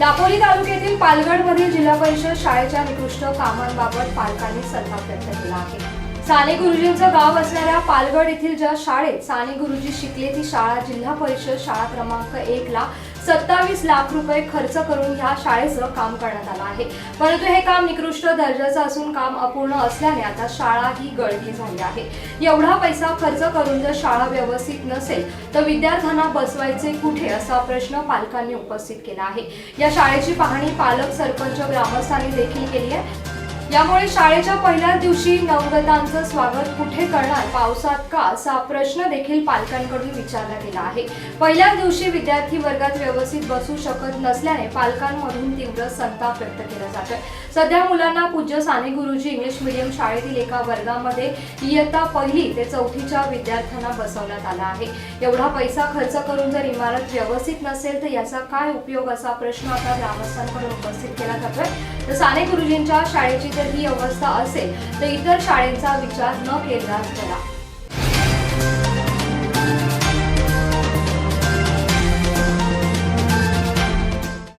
दापोली तालुक्यातील पालगडमधील जिल्हा परिषद शाळेच्या निकृष्ट कामांबाबत पालकांनी संताप व्यक्त केला आहे. साने गुरुजींचं गाव असणाऱ्या पालगड येथील ज्या शाळेत साने गुरुजी शिकले ती शाळा जिल्हा परिषद शाळा क्रमांक एक ला सत्तावीस लाख रुपये खर्च करून ह्या शाळेचं काम करण्यात आलं आहे. परंतु हे काम निकृष्ट दर्जाचं असून काम अपूर्ण असल्याने आता शाळा ही गळती झाली आहे. एवढा पैसा खर्च करून जर शाळा व्यवस्थित नसेल तर विद्यार्थ्यांना बसवायचे कुठे असा प्रश्न पालकांनी उपस्थित केला आहे. या शाळेची पाहणी पालक सरपंच ग्रामस्थांनी देखील केली आहे. यामुळे शाळेच्या पहिल्याच दिवशी नवगतांचं स्वागत कुठे करणार? पावसात का? असा प्रश्न देखील पालकांकडून विचारला गेला आहे. पहिल्याच दिवशी विद्यार्थी वर्गात व्यवस्थित बसू शकत नसल्याने पालकांमधून तीव्र संताप व्यक्त केला जातोय. सध्या मुलांना पूज्य साने गुरुजी इंग्लिश मीडियम शाळेतील एका वर्गामध्ये इयत्ता पहिली ते चौथीच्या विद्यार्थ्यांना बसवण्यात आला आहे. एवढा पैसा खर्च करून जर इमारत व्यवस्थित नसेल तर याचा काय उपयोग असा प्रश्न आता ग्रामस्थांकडून उपस्थित केला जातोय. तर साने गुरुजींच्या शाळेची जर ही अवस्था असेल तर इतर शाळेचा विचार न केला चला